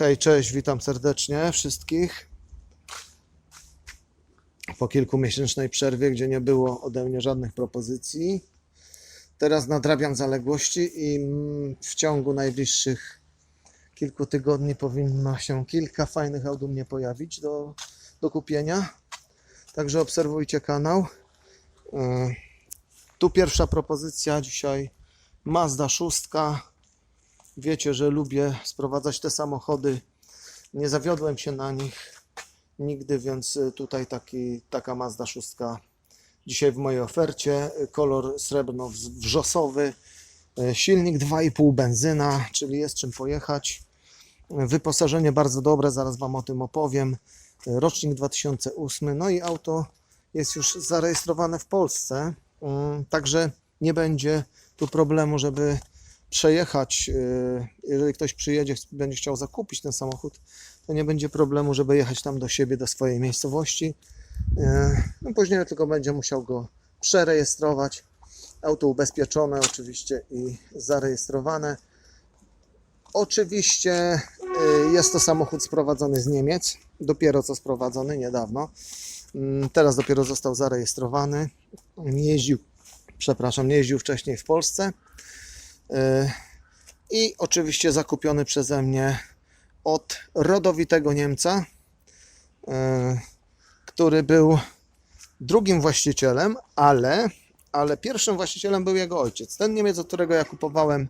Hej, cześć, witam serdecznie wszystkich. Po kilkumiesięcznej przerwie, gdzie nie było ode mnie żadnych propozycji. Teraz nadrabiam zaległości i mm, w ciągu najbliższych kilku tygodni powinno się kilka fajnych aut u mnie pojawić do, do kupienia. Także obserwujcie kanał. E, Tu pierwsza propozycja dzisiaj Mazda 6. Wiecie, że lubię sprowadzać te samochody. Nie zawiodłem się na nich nigdy, więc y, tutaj taki, taka Mazda 6 dzisiaj w mojej ofercie. Kolor srebrno-wrzosowy, y, silnik 2,5 benzyna, czyli jest czym pojechać. Wyposażenie bardzo dobre, zaraz Wam o tym opowiem. Rocznik 2008, no i auto jest już zarejestrowane w Polsce, także nie będzie tu problemu, żeby przejechać. y, Jeżeli ktoś przyjedzie, będzie chciał zakupić ten samochód, to nie będzie problemu, żeby jechać tam do siebie, do swojej miejscowości. Y, No później tylko będzie musiał go przerejestrować. Auto ubezpieczone oczywiście i zarejestrowane. Oczywiście y, jest to samochód sprowadzony z Niemiec, dopiero co sprowadzony niedawno. Mm, Teraz dopiero został zarejestrowany. Nie jeździł, przepraszam, nie jeździł wcześniej w Polsce. Y, I oczywiście zakupiony przeze mnie od rodowitego Niemca, y, który był drugim właścicielem, ale, ale pierwszym właścicielem był jego ojciec. Ten Niemiec, od którego ja kupowałem,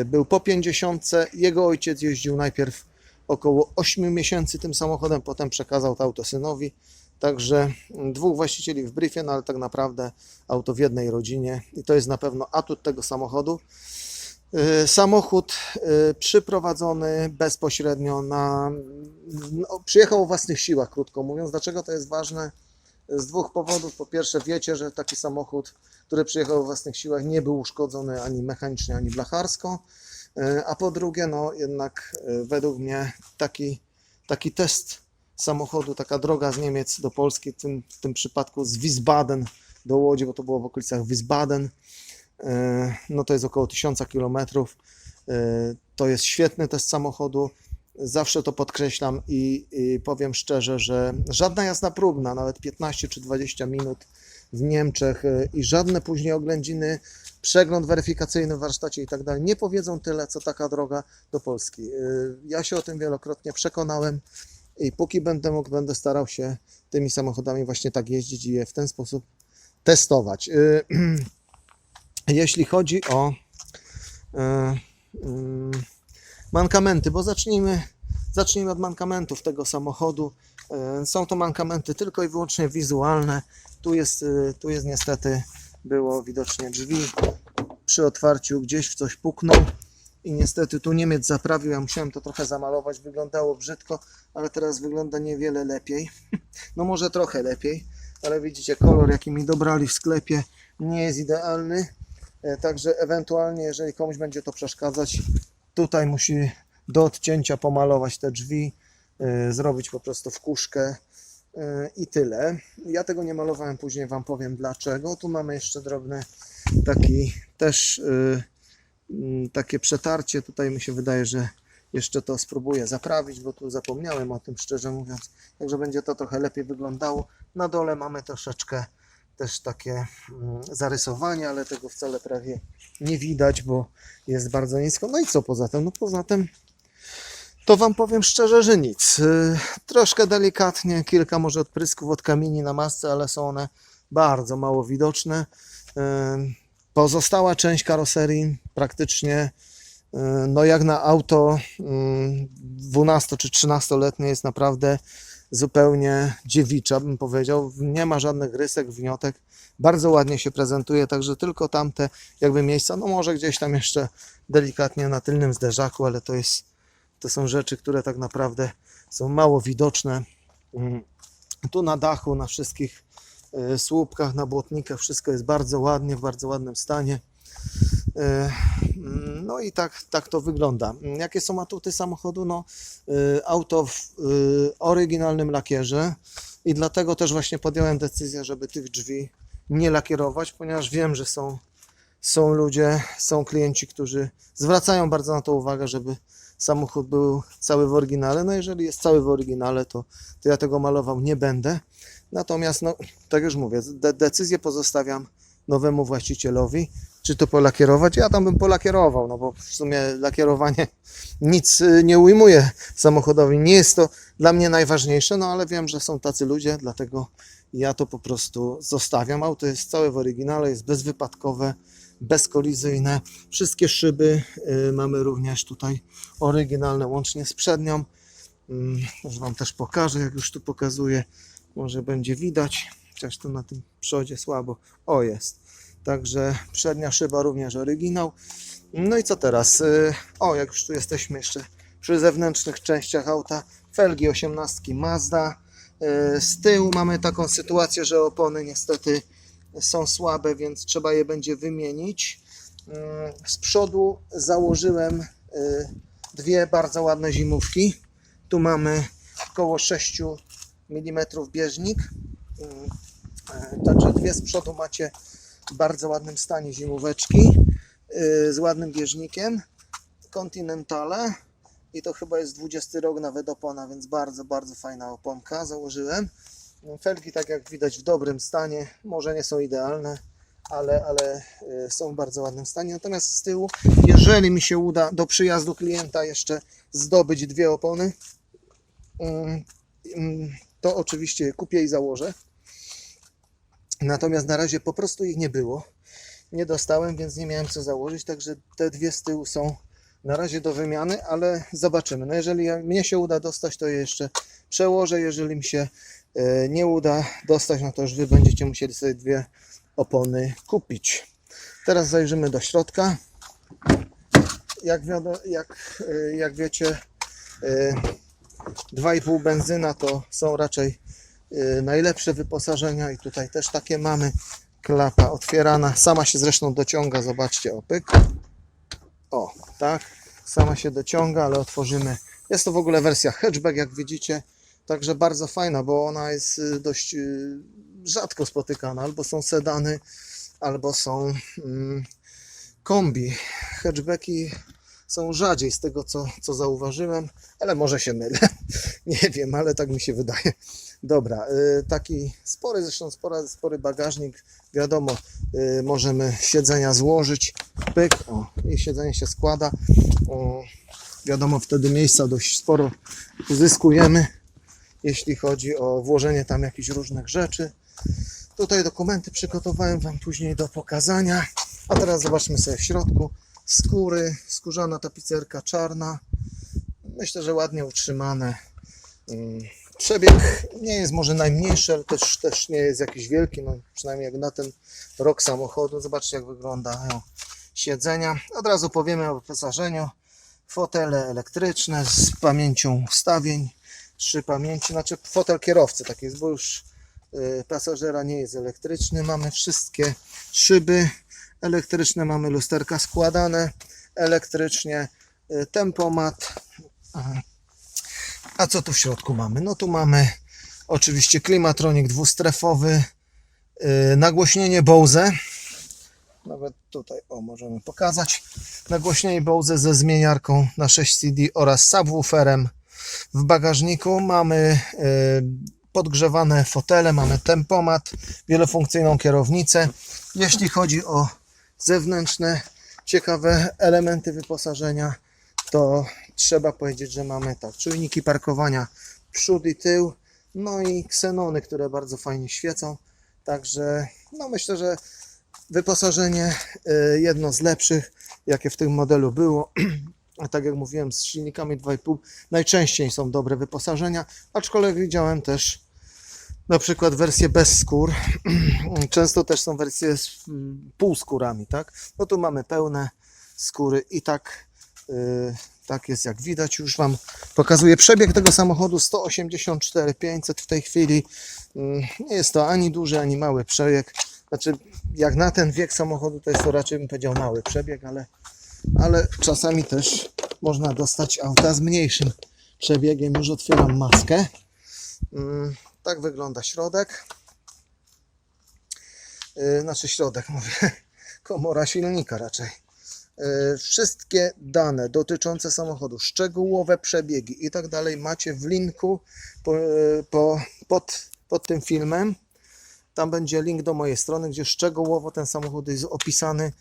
y, był po 50. Jego ojciec jeździł najpierw około 8 miesięcy tym samochodem, potem przekazał to auto synowi. Także mm, dwóch właścicieli w briefie, no ale tak naprawdę auto w jednej rodzinie i to jest na pewno atut tego samochodu. Y, Samochód y, przyprowadzony bezpośrednio na. No, przyjechał o własnych siłach, krótko mówiąc. Dlaczego to jest ważne? Z dwóch powodów. Po pierwsze, wiecie, że taki samochód, który przyjechał o własnych siłach, nie był uszkodzony ani mechanicznie, ani blacharsko. Y, A po drugie, no jednak według mnie taki, taki test samochodu, taka droga z Niemiec do Polski, w tym, w tym przypadku z Wiesbaden do Łodzi, bo to było w okolicach Wiesbaden, E, no to jest około 1000 km. To jest świetny test samochodu. Zawsze to podkreślam i, i powiem szczerze, że żadna jazda próbna, nawet 15 czy 20 minut w Niemczech e, i żadne później oględziny, przegląd weryfikacyjny w warsztacie i tak dalej nie powiedzą tyle, co taka droga do Polski. E, Ja się o tym wielokrotnie przekonałem i póki będę mógł, będę starał się tymi samochodami właśnie tak jeździć i je w ten sposób testować. E, jeśli chodzi o e, mm, mankamenty, bo zacznijmy, zacznijmy od mankamentów tego samochodu. Są to mankamenty tylko i wyłącznie wizualne. Tu jest, tu jest niestety było widocznie drzwi przy otwarciu gdzieś w coś puknął i niestety tu Niemiec zaprawił. Ja musiałem to trochę zamalować, wyglądało brzydko, ale teraz wygląda niewiele lepiej. No może trochę lepiej, ale widzicie kolor jaki mi dobrali w sklepie nie jest idealny. E, Także ewentualnie, jeżeli komuś będzie to przeszkadzać, tutaj musi do odcięcia pomalować te drzwi, e, zrobić po prostu wkuszkę e, i tyle. Ja tego nie malowałem, później Wam powiem dlaczego. Tu mamy jeszcze drobny taki też takie przetarcie. Tutaj mi się wydaje, że jeszcze to spróbuję zaprawić, bo tu zapomniałem o tym szczerze mówiąc. Także będzie to trochę lepiej wyglądało. Na dole mamy troszeczkę też takie mm, zarysowanie, ale tego wcale prawie nie widać, bo jest bardzo nisko. No i co poza tym? No poza tym to Wam powiem szczerze, że nic. Yy, Troszkę delikatnie, kilka może odprysków od kamieni na masce, ale są one bardzo mało widoczne. Pozostała część karoserii praktycznie, yy, no jak na auto yy, 12 czy 13-letnie jest naprawdę zupełnie dziewicza, bym powiedział. Nie ma żadnych rysek, wniotek. Bardzo ładnie się prezentuje, także tylko tamte jakby miejsca, no może gdzieś tam jeszcze delikatnie na tylnym zderzaku, ale to jest, to są rzeczy, które tak naprawdę są mało widoczne. Tu na dachu, na wszystkich e, słupkach, na błotnikach, wszystko jest bardzo ładnie, w bardzo ładnym stanie. E, mm, No i tak, tak to wygląda. Jakie są atuty samochodu? No, y, auto w oryginalnym lakierze i dlatego też właśnie podjąłem decyzję, żeby tych drzwi nie lakierować, ponieważ wiem, że są są ludzie, są klienci, którzy zwracają bardzo na to uwagę, żeby samochód był cały w oryginale. No jeżeli jest cały w oryginale, to, to ja tego malował nie będę. Natomiast, no, tak już mówię, de- decyzję pozostawiam nowemu właścicielowi, czy to polakierować. Ja tam bym polakierował, no bo w sumie lakierowanie nic y, nie ujmuje samochodowi. Nie jest to dla mnie najważniejsze, no ale wiem, że są tacy ludzie, dlatego ja to po prostu zostawiam. Auto jest całe w oryginale, jest bezwypadkowe, bezkolizyjne. Wszystkie szyby y, mamy również tutaj oryginalne, łącznie z przednią. Mm, Może Wam też pokażę, jak już tu pokazuję. Może będzie widać, chociaż tu na tym przodzie słabo. O, jest. Także przednia szyba również oryginał. No i co teraz? Y, O, jak już tu jesteśmy jeszcze przy zewnętrznych częściach auta. Felgi 18 Mazda. Y, Z tyłu mamy taką sytuację, że opony niestety są słabe, więc trzeba je będzie wymienić. Y, Z przodu założyłem dwie bardzo ładne zimówki. Tu mamy około 6 mm bieżnik. Także dwie z przodu macie w bardzo ładnym stanie zimóweczki y, z ładnym bieżnikiem. Continentale i to chyba jest 20 rok nawet opona, więc bardzo, bardzo fajna oponka założyłem. Felgi, tak jak widać, w dobrym stanie, może nie są idealne, ale, ale y, są w bardzo ładnym stanie. Natomiast z tyłu, jeżeli mi się uda do przyjazdu klienta jeszcze zdobyć dwie opony, mm, mm, to oczywiście kupię i założę. Natomiast na razie po prostu ich nie było. Nie dostałem, więc nie miałem co założyć, także te dwie z tyłu są na razie do wymiany, ale zobaczymy. No jeżeli mnie się uda dostać, to je jeszcze przełożę. Jeżeli mi się e, nie uda dostać, no to już Wy będziecie musieli sobie dwie opony kupić. Teraz zajrzymy do środka. Jak, jak, e, jak wiecie, e, 2,5 benzyna to są raczej e, najlepsze wyposażenia i tutaj też takie mamy. Klapa otwierana, sama się zresztą dociąga, zobaczcie, opyk. O, tak, sama się dociąga, ale otworzymy. Jest to w ogóle wersja hatchback, jak widzicie, także bardzo fajna, bo ona jest y, dość y, rzadko spotykana. Albo są sedany, albo są mm, kombi. Hatchbacki są rzadziej z tego, co, co zauważyłem, ale może się mylę. Nie wiem, ale tak mi się wydaje. Dobra, y, taki spory, zresztą spory, spory bagażnik. Wiadomo, y, możemy siedzenia złożyć. Pyk, o, i siedzenie się składa. O, wiadomo, wtedy miejsca dość sporo uzyskujemy, jeśli chodzi o włożenie tam jakichś różnych rzeczy. Tutaj dokumenty przygotowałem Wam później do pokazania. A teraz zobaczmy sobie w środku. Skóry, skórzana tapicerka czarna. Myślę, że ładnie utrzymane. Mm, Przebieg nie jest może najmniejszy, ale też, też nie jest jakiś wielki, no, przynajmniej jak na ten rok samochodu. Zobaczcie jak wyglądają siedzenia. Od razu powiemy o wyposażeniu. Fotele elektryczne z pamięcią ustawień, trzy pamięci, znaczy fotel kierowcy tak jest, bo już y, pasażera nie jest elektryczny. Mamy wszystkie szyby elektryczne, mamy lusterka składane elektrycznie, y, tempomat. A co tu w środku mamy? No tu mamy oczywiście klimatronik dwustrefowy, yy, nagłośnienie Bose. Nawet tutaj, o, możemy pokazać. Nagłośnienie Bose ze zmieniarką na 6 CD oraz subwooferem. W bagażniku mamy yy, podgrzewane fotele, mamy tempomat, wielofunkcyjną kierownicę. Jeśli chodzi o zewnętrzne, ciekawe elementy wyposażenia, to trzeba powiedzieć, że mamy tak, czujniki parkowania przód i tył, no i ksenony, które bardzo fajnie świecą. Także no myślę, że wyposażenie y, jedno z lepszych, jakie w tym modelu było. A tak jak mówiłem, z silnikami 2,5 najczęściej są dobre wyposażenia, aczkolwiek widziałem też na przykład wersje bez skór. Często też są wersje z mm, półskórami, tak? No tu mamy pełne skóry i tak Yy, tak jest jak widać, już Wam pokazuję przebieg tego samochodu 184 500 w tej chwili. Yy, Nie jest to ani duży, ani mały przebieg. Znaczy, jak na ten wiek samochodu, to jest to raczej bym powiedział mały przebieg, ale, ale czasami też można dostać auta z mniejszym przebiegiem. Już otwieram maskę. Yy, Tak wygląda środek. Yy, Znaczy środek, mówię. komora silnika raczej. E, Wszystkie dane dotyczące samochodu, szczegółowe przebiegi i tak dalej macie w linku po, e, po, pod, pod tym filmem. Tam będzie link do mojej strony, gdzie szczegółowo ten samochód jest opisany.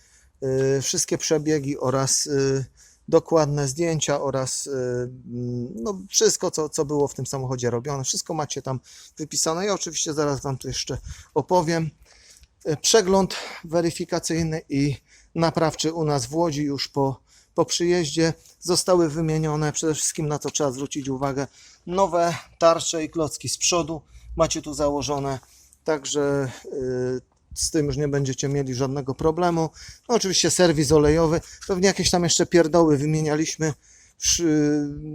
Wszystkie przebiegi oraz dokładne zdjęcia oraz e, mm, no, wszystko, co, co było w tym samochodzie robione. Wszystko macie tam wypisane. Ja oczywiście zaraz Wam tu jeszcze opowiem. E, Przegląd weryfikacyjny i naprawczy u nas w Łodzi już po, po przyjeździe zostały wymienione. Przede wszystkim na to trzeba zwrócić uwagę. Nowe tarcze i klocki z przodu macie tu założone, także y, z tym już nie będziecie mieli żadnego problemu. No, oczywiście serwis olejowy, pewnie jakieś tam jeszcze pierdoły wymienialiśmy.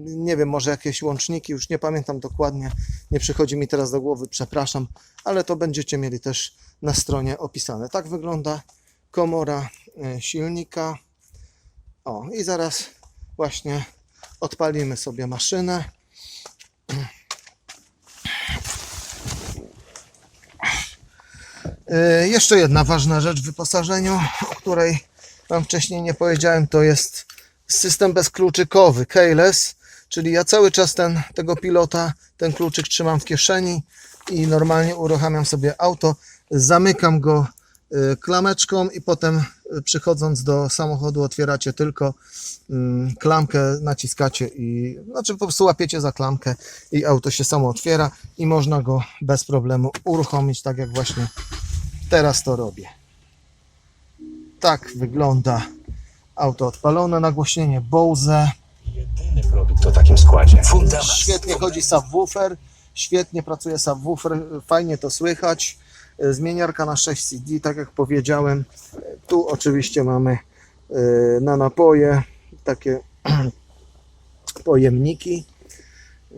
Nie wiem, może jakieś łączniki, już nie pamiętam dokładnie, nie przychodzi mi teraz do głowy, przepraszam, ale to będziecie mieli też na stronie opisane. Tak wygląda komora e, silnika. O, i zaraz właśnie odpalimy sobie maszynę. Jeszcze jedna ważna rzecz w wyposażeniu, o której Wam wcześniej nie powiedziałem, to jest system bezkluczykowy, keyless, czyli ja cały czas ten, tego pilota, ten kluczyk trzymam w kieszeni i normalnie uruchamiam sobie auto, zamykam go y, klameczką i potem y, przychodząc do samochodu otwieracie tylko mm, klamkę, naciskacie i znaczy po prostu łapiecie za klamkę i auto się samo otwiera i można go bez problemu uruchomić tak jak właśnie teraz to robię. Tak wygląda auto odpalone, nagłośnienie Bose. Jedyny produkt o takim składzie. Fundament. Świetnie chodzi subwoofer, świetnie pracuje subwoofer, fajnie to słychać. Zmieniarka na 6 CD, tak jak powiedziałem. Tu oczywiście mamy e, na napoje takie pojemniki. E,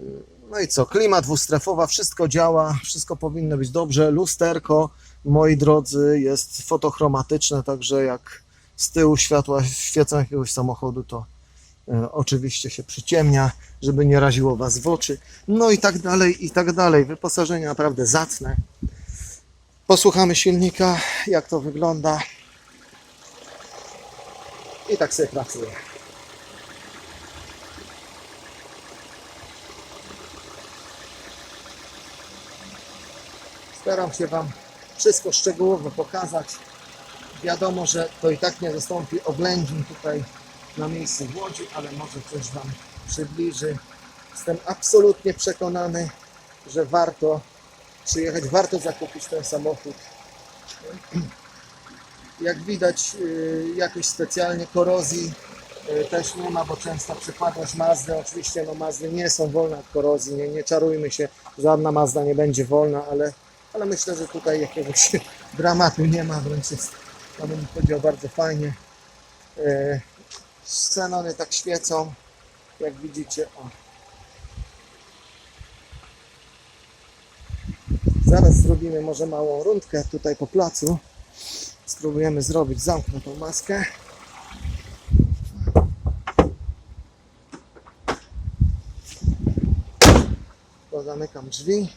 No i co, klima dwustrefowa, wszystko działa, wszystko powinno być dobrze. Lusterko, moi drodzy, jest fotochromatyczne, także jak z tyłu światła świecą jakiegoś samochodu, to E, oczywiście się przyciemnia, żeby nie raziło Was w oczy. No i tak dalej, i tak dalej. Wyposażenie naprawdę zacne. Posłuchamy silnika, jak to wygląda. I tak sobie pracuje. Staram się Wam wszystko szczegółowo pokazać. Wiadomo, że to i tak nie zastąpi oględzin tutaj na miejscu w Łodzi, ale może coś Wam przybliży. Jestem absolutnie przekonany, że warto przyjechać, warto zakupić ten samochód. Jak widać, yy, jakoś specjalnie korozji yy, też nie ma, bo często przypadłość Mazdy, oczywiście no Mazdy nie są wolne od korozji, nie, nie czarujmy się, żadna Mazda nie będzie wolna, ale, ale myślę, że tutaj jakiegoś dramatu nie ma, wręcz jest, ja bym powiedział, bardzo fajnie. Yy, Xenony tak świecą, jak widzicie. O. Zaraz zrobimy może małą rundkę tutaj po placu. Spróbujemy zrobić, zamknę tą maskę. Zamykam drzwi.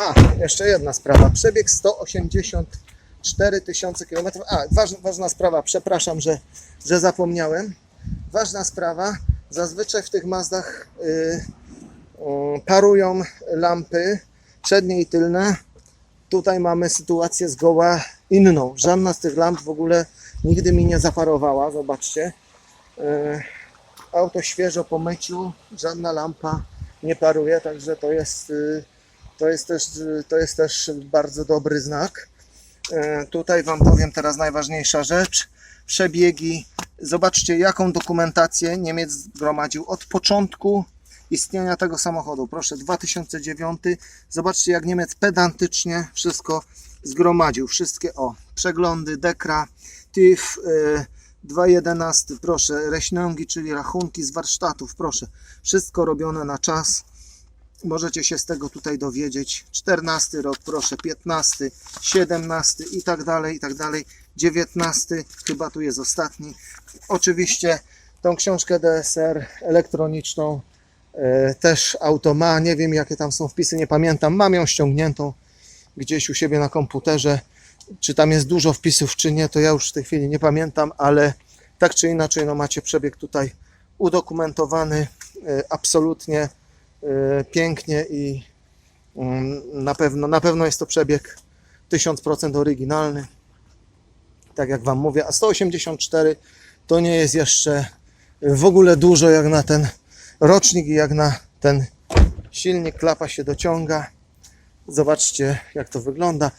A, jeszcze jedna sprawa. Przebieg 184 tysiące kilometrów. A, ważna, sprawa, przepraszam, że, że zapomniałem. Ważna sprawa, zazwyczaj w tych Mazdach y, o, parują lampy przednie i tylne. Tutaj mamy sytuację zgoła inną. Żadna z tych lamp w ogóle nigdy mi nie zaparowała. Zobaczcie. Y, auto świeżo po myciu, żadna lampa nie paruje, także to jest, y, to jest, też, to jest też bardzo dobry znak. E, Tutaj Wam powiem teraz najważniejsza rzecz. Przebiegi. Zobaczcie, jaką dokumentację Niemiec zgromadził od początku istnienia tego samochodu. Proszę, 2009. Zobaczcie, jak Niemiec pedantycznie wszystko zgromadził. Wszystkie, o, przeglądy, dekra, TIF, e, 2.11, proszę, reśnągi, czyli rachunki z warsztatów, proszę. Wszystko robione na czas. Możecie się z tego tutaj dowiedzieć. 14 rok, proszę, 15, 17 i tak dalej, i tak dalej. 19, chyba tu jest ostatni. Oczywiście tą książkę DSR elektroniczną e, też auto ma. Nie wiem jakie tam są wpisy, nie pamiętam. Mam ją ściągniętą gdzieś u siebie na komputerze Czy tam jest dużo wpisów, czy nie, to ja już w tej chwili nie pamiętam, ale tak czy inaczej, no macie przebieg tutaj udokumentowany e, absolutnie pięknie i mm, na pewno, na pewno jest to przebieg 1000% oryginalny. Tak jak Wam mówię, a 184 to nie jest jeszcze w ogóle dużo jak na ten rocznik i jak na ten silnik. Klapa się dociąga. Zobaczcie, jak to wygląda.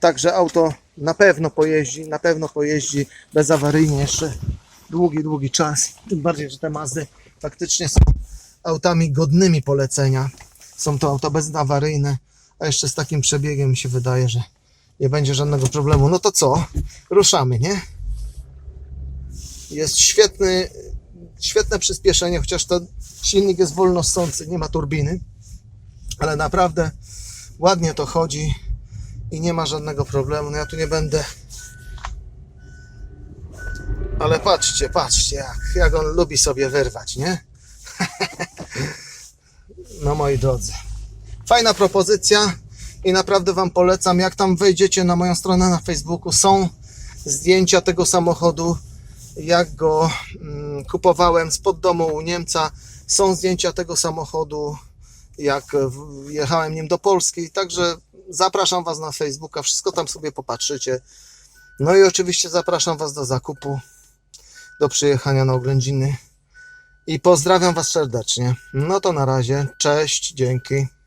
Także auto na pewno pojeździ, na pewno pojeździ bezawaryjnie jeszcze długi, długi czas. Tym bardziej, że te Mazdy faktycznie są autami godnymi polecenia. Są to auta bezawaryjne, a jeszcze z takim przebiegiem mi się wydaje, że nie będzie żadnego problemu. No to co? Ruszamy, nie? Jest świetny, świetne przyspieszenie, chociaż ten silnik jest wolno ssący, nie ma turbiny, ale naprawdę ładnie to chodzi i nie ma żadnego problemu. No ja tu nie będę. Ale patrzcie, patrzcie, jak, jak on lubi sobie wyrwać, nie? No moi drodzy. Fajna propozycja i naprawdę Wam polecam. Jak tam wejdziecie na moją stronę na Facebooku, są zdjęcia tego samochodu, jak go mm, kupowałem spod domu u Niemca. Są zdjęcia tego samochodu, jak jechałem nim do Polski. Także zapraszam Was na Facebooka, wszystko tam sobie popatrzycie. No i oczywiście zapraszam Was do zakupu, do przyjechania na oględziny. I pozdrawiam Was serdecznie. No to na razie. Cześć, dzięki.